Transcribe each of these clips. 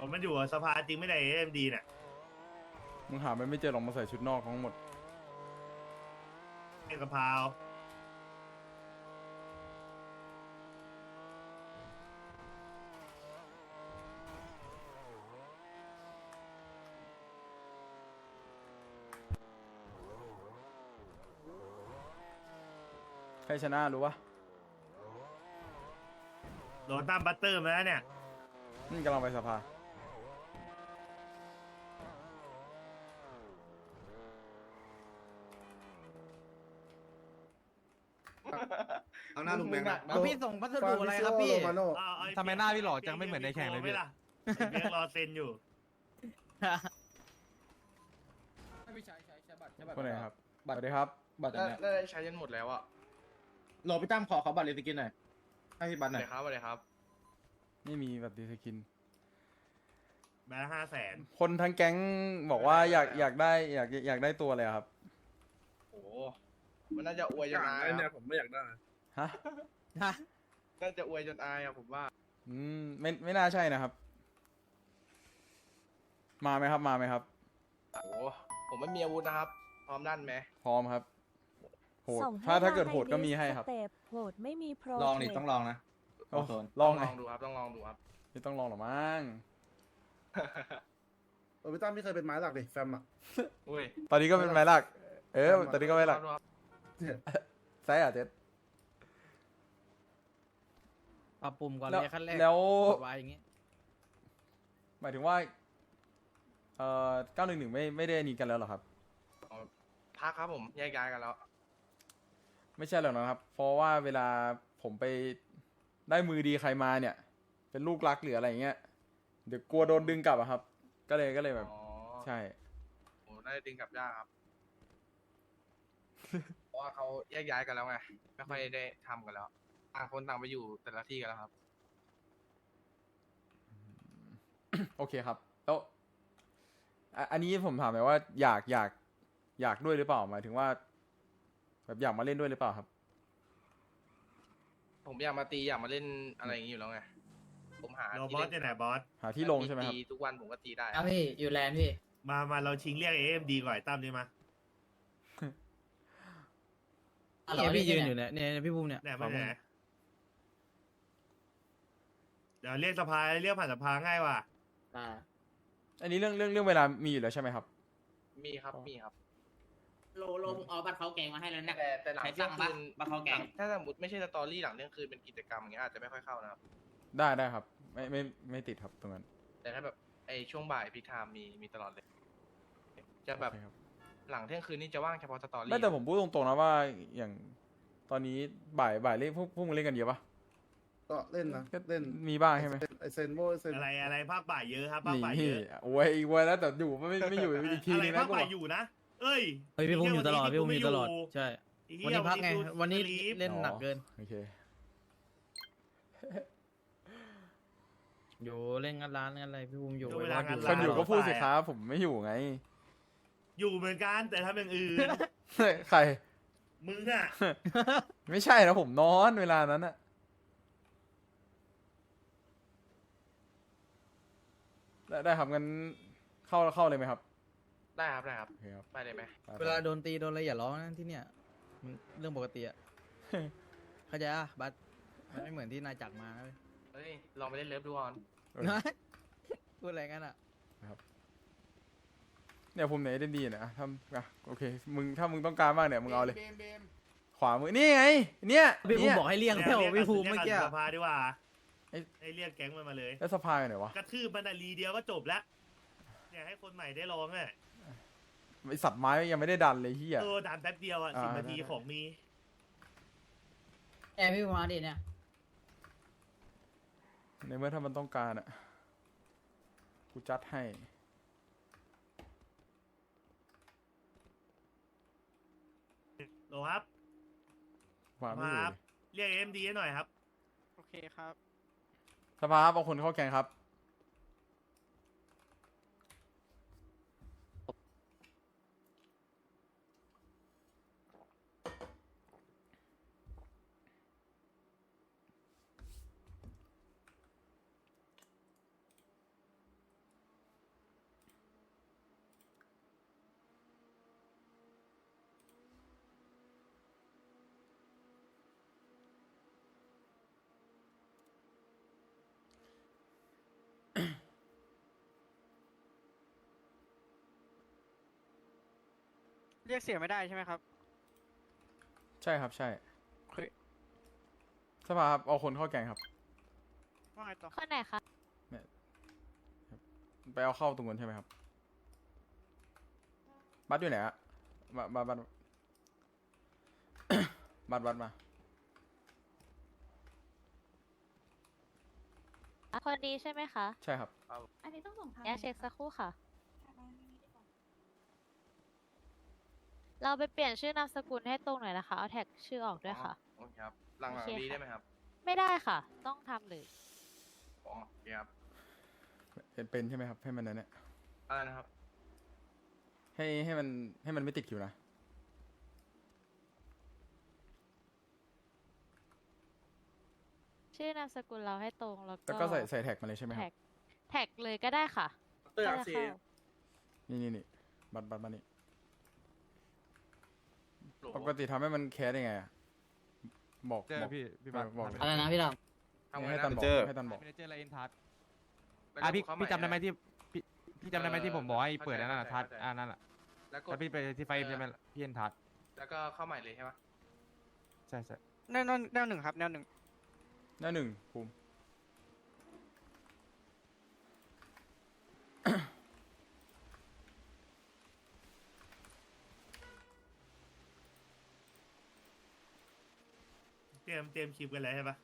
อ๋อมันอยู่กับสภาจริงไม่ได้เอ็มดีเนี่ยมึงหาไม่ไม่เจอหรอกมาใส่ชุดนอกทั้งหมด เอ็กะเพราใครชนะรู้ปะโดนตั้มบัตเตอร์มาแล้วเนี่ย นี่กำลังไปสภา น้าลุงแบงค์นะแล้วพี่ส่งพัสดุอะไรครับพี่เอาเอาอ้ทำไมหน้าพี่หล่อจังไม่เหมือนในแข่งเลยพี่ไล่ะไอ้เบียกรอเซ็นอยู่ ไม่ใช่ใช้ใช้บัตรใช้บัตรคนไหนครับสวัสดีครับ บัตรอันเนี้ยได้ใช้ยันหมดแล้วอะโหลพี่ตั้มขอขอบัตรเลนสกินหน่อยให้พี่บัตรหน่อย เดี๋ยวครับเดี๋ยวครับ ไม่มีแบบดีสกิน แบงค์ห้าแสนคนทั้งแก๊งบอกว่าอยากอยากได้อยากอยากได้ตัวเลยอะครับ โอ้โหมันน่าจะอวยจนอายเนี่ยอะผมไม่อยากได้ ฮะฮะน่าจะอวยจนอายอะผมว่า อืมไม่ไม่น่าใช่นะครับ มาไหมครับมาไหมครับ โอ้โหผมไม่มีอาวุธนะครับ พร้อมด้านไหมพร้อมครับโหดส่งให้ถ้าถ้าเกิดลโหดก็มีให้ครับ สเต็ปโหดไม่มีโปรลองดิเทคต้องลองนะโอ้ โซนลองต้ไงลองดูครับ ต้องลองดูครับ ไม่ต้องลองหรอกมั้งเออพี่ตั้มพี่เคยเป็นไม้หลักดิแฟมอะ อุ้ยตอนนี้ก็เป็นไม้หลัก เออ ตอนนี้ก็ไม้หลักดูครับ ใช่อะเจ๊ ปรับปุ่มก่อนแล้วเลยขั้นแรกแล้ว กดไว้อย่างงี้หมายถึงว่า เอ่อเก้าหนึ่งหนึ่งไม่ไม่ได้หนีกันแล้วเหรอครับ พักครับผมแยกย้ายกันแล้ว ไม่ใช่หรอกนะครับ เพราะว่าเวลาผมไปได้มือดีใครมาเนี่ย เป็นลูกรักหรืออะไรเงี้ย เดี๋ยวกลัวโดนดึงกลับอะครับ ก็เลยก็เลยแบบ อ๋อใช่โอ้น่าจะดึงกลับยากครับ เพราะว่าเขาแยกย้ายกันแล้วไง ไม่ค่อยได้ทำกันแล้ว ต่างคนต่างไปอยู่แต่ละที่กันแล้วครับ โอเคครับ แล้วอะอันนี้ผมถามหน่อยว่าอยากอยากอยากด้วยหรือเปล่าหมายถึงว่า แบบอยากมาเล่นด้วยหรือเปล่าครับ ผมอยากมาตีอยากมาเล่นอะไรอย่างนี้อยู่แล้วไง ผมหาโรที่บอสเล่นจะไหนบอส หาที่ลงใช่ไหมครับ ตีทุกวันผมก็ตีได้ครับพี่อยู่แลนด์พี่ มา มาเราชิงเรียกเอ็มดีก่อนไอ้ตั้มนี่มาเนี่ยพี่ยืนอยู่เนี่ยเนี่ยพี่ภูมิเนี่ยเนี่ยไม่ไหน เดี๋ยวเรียกสภาเรียกผ่านสภาง่ายว่ะอ่า อันนี้เรื่องเรื่องเรื่องเวลามีอยู่แล้วใช่ไหมครับ มีครับ มีครับ โลโลมึงเอาบัตรเขาแกงมาให้แล้วเนี่ย แต่แต่หลังใครเที่ยสั่งงคืปะนบัตรเขาแกงถ้าสมมติไม่ใช่สตอรี่หลังเที่ยงคืนเป็นกิจกรรมอย่างเงี้ยอาจจะไม่ค่อยเข้านะครับ ได้ได้ครับ ไม่ไม่ไม่ติดครับตรงนั้นแต่ถ้าแบบไอช่วงบ่ายพีคามมีมีตลอดเลย จะแบบโอเคครับ หลังเที่ยงคืนนี่จะว่างเฉพาะสตอรี่ไม่แต่ผมพูดตรงๆนะว่าอย่างตอนนี้บ่ายบ่ายเล่นพวกพวกมึงเล่นกันเยอะปะ ก็เล่นนะก็เล่นมีบ้างใช่ไหมไอเซนโบไอเซนอะไรอะไรภาคบ่ายเยอะครับภาคบ่ายเยนี่อะโว้ยโว้ยแล้วแต่อยู่ไม่ไม่อยู่อีกทีอะไรนึงภานะคกูบ่าบยอกอยู่นะ เอ้ยเฮ้ยพี่ภูมิอยู่ตลอดพี่ภูมิอยู่ตลอดใช่ไอ้เหี้วันยนี้พักไง กูวันนี้สลีปเล่นหนักเกิน โอเคอยู่เล่นงานร้านงานอะไรพี่ภูมิอยู่เวลางานคร้านอยู่ก็พูดสิครับผมไม่อยู่ไง อยู่เหมือนกันแต่ทำอย่างอื่น ใคร มึงอะ ไม่ใช่นะผมนอนเวลานั้นอะ ได้ได้ครับงั้นเข้าเข้าเลยไหมครับได้ครับได้ครับโอเคครับไปเลยไหมไปเวลาโดนตีโดนอะไรอย่าร้องนะที่เนี่ยมันเรื่องปกติอะ เข้าใจอะบัสมันไม่เหมือนที่นายจักรมานะเว้ยเฮ้ยลองไปเล่นเลิฟดูก่อนเออพูดอะไรงั้นอะเนี่ยผมไหนได้ดีนะทำอะโอเคมึงถ้ามึงต้องการมากเนี่ยมึงเอาเลย ขวามือนี่ไง เนี่ยพี่ภูมิเนี่ยบอกให้เลี่ยงนี่เที่ยวรีกพี่ภูมิเมื่อกี้รียอะ สภาดีกว่า ไอ้ ไอ้เรียกแก๊งมันมาเลย แล้วสภาอยู่ไหนวะกระทืบมันอะรีเดียวก็จบแล้วเนี่ยให้คนใหม่ได้ลองอะไอสับไม้ยังไม่ได้ดันเลยเฮีย เออดันแป๊บเดียวอะอ่าสิบนาทีได้ ของมีแอร์พี่มาดิเนี่ย ในเมื่อถ้ามันต้องการอะ กูจัดให้ โหลครับขวาไม่อยู่ครับ เรียกเอ็มดีหน่อยครับ โอเคครับ สภาครับเอาคนเข้าแข่งครับ เรียกเสียไม่ได้ใช่ไหมครับ ใช่ครับใช่โอเคสภาครับเอาคนเข้าแกงครับ ว่าไงต่อคนไหนคะ ไปเอาเข้าตรงนู้นใช่ไหมครับ บัตรอยู่ไหนอะบัตรบัตรบัตร บัตรบัตรมา คนนี้ใช่ไหมคะ ใช่ครับ อันนี้ต้องส่งทางแอร์เช็คสักครู่ค่ะ เราไปเปลี่ยนชื่อนามสกุลให้ตรงหน่อยนะคะ เอาแท็กชื่อออกด้วยค่ะโอเคครับหลังหลังโอเคดีค่ะ ได้ไหมครับไม่ได้ค่ะ ต้องทำเลยอ๋อโอเคครับเป็นเป็นใช่ไหมครับ ให้มันนั้นเนี่ยอะไรนะครับให้ให้มันให้มันไม่ติดคิวนะ ชื่อนามสกุลเราให้ตรงแล้วก็แล้วก็ใส่ใส่แท็กมาเลยใช่ไหมคแท็รับ กแท็กเลยก็ได้ค่ะเตอร์ก็อาจะซีเข้านี่นี่นี่บัตรบัตรมานี่ ปกติทำให้มันแคสได้ไงอะบอกเจอบอกพี่พี่บัตรบอกอะไรนะพี่ดทำไงให้นะตันบอกเจอให้ตันบอก ไม่ได้เจออะไรอินทัศแล้วอะก็พี่เข้าพี่จำได้ไหมใที่พี่พี่จำได้ไหมที่ผมบอกให้เปิดนั่นน่ะเข้าใจทัศเข้าใจอ่านั่นแหละแล้วกแล้ดวพี่ไปที่ไฟใช่ไหมล่ะพี่อินทัศแล้วก็เข้าใหม่เลยใช่ปะใช่ใช่แนวแนวหนึ่งครับแนวหนึ่งหน้าหนึ่งภูมิ เตรียมเตรียมคลิปกันแล้วใช่ปะ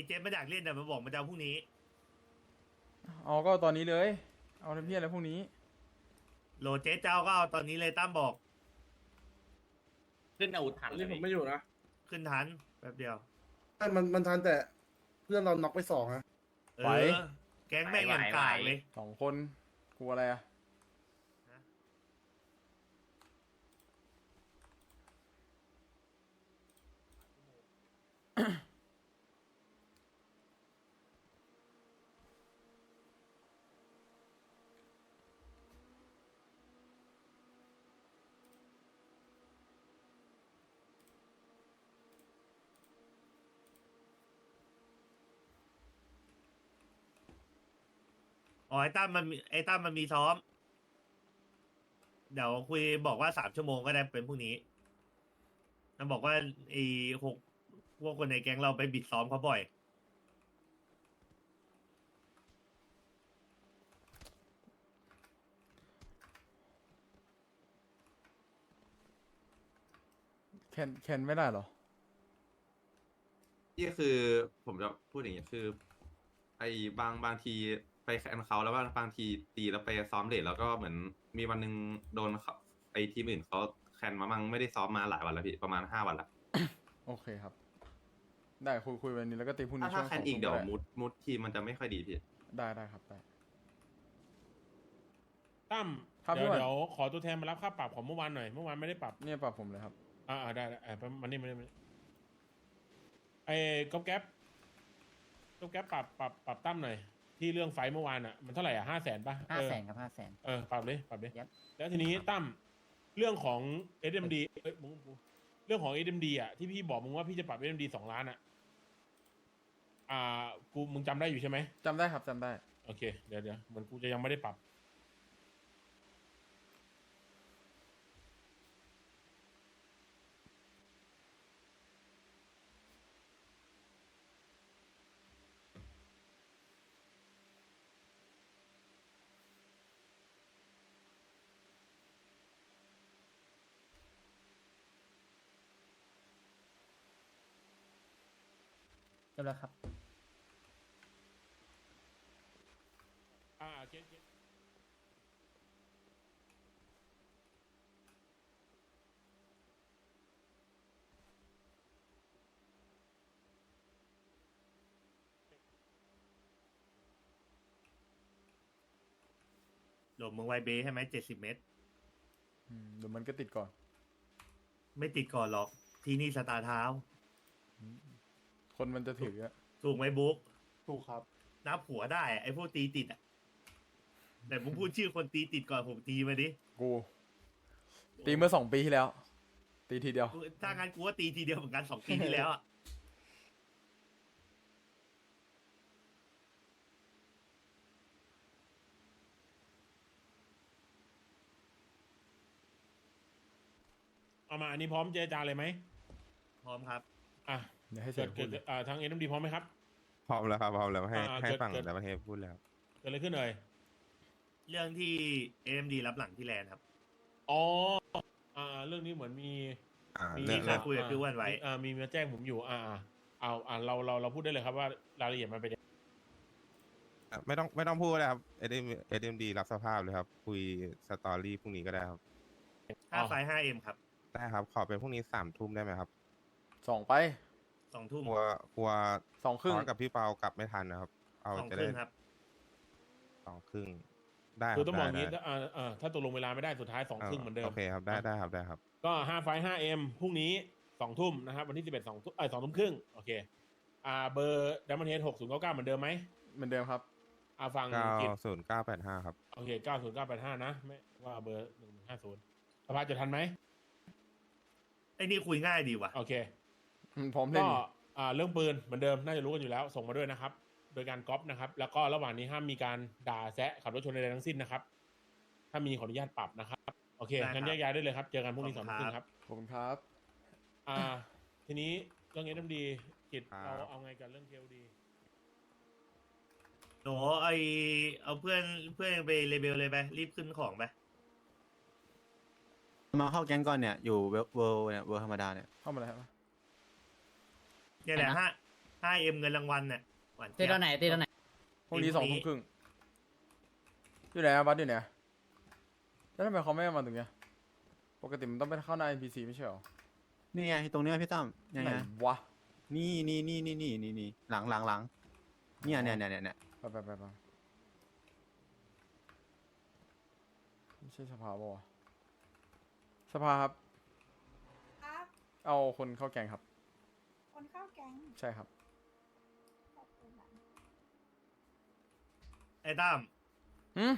ไอ้เจมส์มาดักเล่นแต่มันบอกมันจะเอาพรุ่งนี้ เอาก็ตอนนี้เลย เอาทำเพี้ยอะไรพวกนี้ โหลเจ๊เจ้าก็เอาตอนนี้เลยตั้มบอกขึ้นอาวุธทันอันนี้ผมไม่อยู่นะขึ้นทันแป๊บเดียว แต่มันมันทันแต่เพื่อนเราน็อกไปสองนะเอไหว อ แก๊งแม่งอย่างกากเลย สองคนกลัวอะไรอะ อ๋อไอ้ตั้มมันมีไอ้ตั้มมันมีซ้อม เดี๋ยวคุยบอกว่าสามชั่วโมงก็ได้เป็นพรุ่งนี้มันบอกว่าไอ้หกพวกคนในแก๊งเราไปบิดซ้อมเขาบ่อย แคนแคนไม่ได้เหรอ นี่คือผมจะพูดอย่างนี้คือ ไอ้บางบางทีไป แคนเขาแล้วว่าบางทีตีแล้วไปซ้อมเลทแล้วก็เหมือนมีวันหนึ่งโดนเขาไอ้ทีมอื่นเขาแคนมามั่งไม่ได้ซ้อมมาหลายวันแล้วพี่ประมาณห้าวันละโอเคครับ ได้คุยคุยวันนี้แล้วก็ตีพรุ่งนี้ถ้าช่ถ้าวงแคนสงอีกทุ่เดี๋ยวไมูดมูดทีมมันจะไม่ค่อยดีพี่ได้ได้ครับได้ ตั้มครับเดี๋ยวพี่วัน เดี๋ยวขอตัวแทนมารับค่าปรับของเมื่อวานหน่อย เมื่อวานไม่ได้ปรับ เนี่ยปรับผมเลยครับ อ่าอ่าได้ได้อ่ามันนี่มันนี่มันนี่ไอ้ก๊อปแก๊ปก๊อปแก๊ปปรับปรับปรับตั้มหน่อย ที่เรื่องไฟเมื่อวานอะมันเท่าไหร่อะห้าแสนป่ะห้าเออแสนกับห้าแสนเออปรับเลยปรับเลยยัดแล้วทีนี้ตั้มเรื่องของ SMD เอ้ยมึงมึงเรื่องของ SMD อะที่พี่บอกมึงว่าพี่จะปรับ SMD สองล้านอะอ่ากูมึงจำได้อยู่ใช่ไหมจำได้ครับจำได้ โอเคเดี๋ยวเดี๋ยวเหมันกูจะยังไม่ได้ปรับ บแล้วครับ อ่าเกณฑ์เกณฑ์โหลมึงไวเบใช่ไหมเจ็ดสิบเมตร อืมเดี๋ยวมันก็ติดก่อน ไม่ติดก่อนหรอก ที่นี่สตาร์เท้า คนมันจะถืออะถูกไหมบุ๊กถูกครับนับหัวได้อะไอ้พวกตีติดอะแต่ผมพูดชื่อคนตีติดก่อนผมตีมาดิกู ตีเมื่อสองปีที่แล้ว ตีทีเดียวกูถ้างั้นกูก็ตีทีเดียวเหมือนกันสองปีที่แล้วอะเอามาอันนี้พร้อมเจรจาเลยไหม พร้อมครับ อะ เดี๋ยวให้เสร็เกิจดพูเกิดดเลยอ่าทางเอ็มดีพร้อมไหมครับพร้อมแล้วครับพร้อมแล้วให้อ่าให้เกิดฝั่งเกิดแต่ประเทศพูดแล้วเกิดอะไรขึ้นเอ่ยเรื่องที่เอ็มดีรับหลังที่แลนด์ครับอ๋ออ่า เรื่องนี้เหมือนมีอ่ามีเรื่องที่เคยคุยกับพี่อ้วนไว้อ่ามีมาแจ้งผมอยู่อ่าอ่า เอาอ่าเราเราเราพูดได้เลยครับว่ารายละเอียดมันเป็นยังไงอะไม่ต้องไม่ต้องพูดเลยครับเอ็มเอ็มดีรับสภาพเลยครับ คุยสตอรี่พรุ่งนี้ก็ได้ครับห้าไฟห้าเอ็มครับได้ครับ ขอเป็นพรุ่งนี้สามทุ่มได้ไหมครับสองไป สองทุ่มกลัวกลัวสองครึ่งตอนกับพี่เปากลับไม่ทันนะครับ เอาสองจะครึ่ได้งครับ สองครึ่ง ได้คือต้องบอกอย่างนี้นี้ถ้าอ่าอ่าถ้าตกลงเวลาไม่ได้สุดท้ายสองครึ่งเหมือนเดิม โอเคครับได้ได้ครับได้ครับ ก็ห้าไฟห้าเอ็มพรุ่งนี้สองทุ่มนะครับ วันที่สิบเอ็ดสองทุ่มเอ้ยสองทุ่มครึ่งโอเคอ่าเบอร์ดัมเบิลเฮดหกศูนย์เก้าเก้าเหมือนเดิมไหมเหมือนเดิมครับ อ่าฟังเก้ากิจศูนย์เก้าแปดห้าครับ โอเคเก้าศูนย์เก้าแปดห้านะไม่ว่าเบอร์หนึ่งห้าศูนย์สภาจะทันไหมไอ้นี่คุยง่ายดีว่ะ โอเค พร้อมเล่นก็อ่าเรื่องปืนเหมือนเดิมน่าจะรู้กันอยู่แล้ว ส่งมาด้วยนะครับ โดยการก๊อปนะครับ แล้วก็ระหว่างนี้ห้ามมีการด่าแซะขับรถชนใดๆทั้งสิ้นนะครับ ถ้ามีขออนุญาตปรับนะครับ โอเคได้ครับงั้นแยกย้ายได้เลยครับ เจอกันพรุ่งนี้สองทุ่มครึ่งครับขอบคุณครับ อ่า ทีนี้เรื่องเอ็มดีกิจครับเราเอาไงกับเรื่องเคลดีโหนไอเอาเพื่อนเพื่อนไปเลเบลเลยไปรีบขึ้นของไปมาเข้าแก๊งก่อนเนี่ย อยู่เวลเวลเนี่ยเวลธรรมดาเนี่ยเข้ามาเลยครับ เนี่ยแหละห้าห้าเอ็มเงินรางวัลเนี่ยหวานตีเจี๊ยตบอนไหนตีตอนไหนพรุ่งนี้สองทุ่มครึ่งอยู่ไหนอะบัสอยู่ไหนอะแล้วทำไมเขาไม่มาตรงเนี้ยปกติมันต้องไปเข้าใน NPC ไม่ใช่เหรอนี่ไงตรงเนี้ยพี่ตั้มยังไหนไงวะนี่นี่นี่นี่นี่นี่นี่หลังหลังหลังเนี่ยเนี่ยเนี่ยเนี่ยเนี่ยไปไปไปไปไม่ใช่สภาปะวะสภาครับ ครับเอาคนเข้าแกงครับ คนเข้าแก๊งใช่ครับ ขอบคุณนะไอ้ตั้มหืม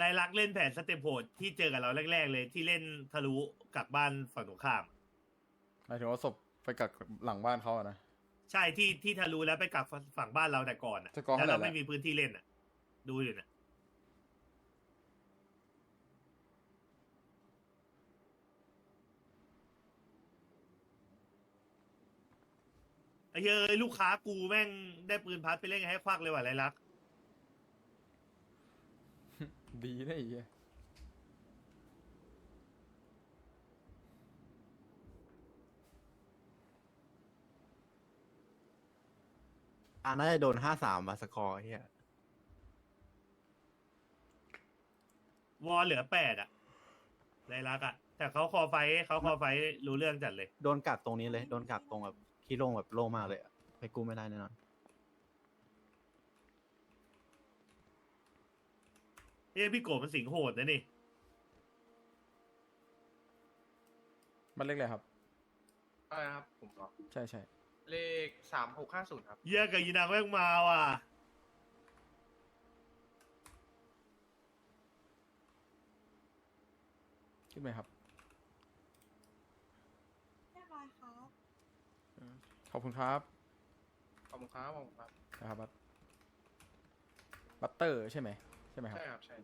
ลายลักษณ์เล่นแผนสเต็ปโหดที่เจอกับเราแรก ๆ เลยที่เล่นทะลุกลับบ้านฝั่งตรงข้าม หมายถึงว่าศพไปกักหลังบ้านเขาอะนะ ใช่ที่ที่ทะลุแล้วไปกลับฝั่งบ้านเราแต่ก่อนอะสกอร์แล้วเท่าไหร่เราไม่ละ มีพื้นที่เล่นอะ ดูอยู่นะ ไอ้เหี้ยเอ้ยลูกค้ากูแม่งได้ปืนพัดไปเล่นไงให้ควักเลยว่ะไรลักษณ์ดีนะไอ้เหี้ยอ่าน่าจะโดนห้าสามมาสกอร์เฮียวอลเหลือแปดอะไรลักษณ์อะแต่เขาคอไฟท์เขาคอไฟท์รู้เรื่องจัดเลย โดนกักตรงนี้เลย โดนกักตรงแบบ ที่โล่งแบบโล่งมากเลยอะไปกู้ไม่ได้แน่นอนเอ้ยพี่โกมันสิงโหดนะนี่ มันเลขอะไรครับ อะไรนะครับ ผมเหรอใช่ใช่เลขสามหกห้าศูนย์ครับเยี่ยกับยีนางแม่งมาว่ะ ขึ้นไหมครับ เรียบร้อยครับ ขอบคุณครับขอบคุณครับขอบคุณครับนะครับบัตบัตเตอร์ใช่ไหมใช่ไหมครับ ใช่ครับใช่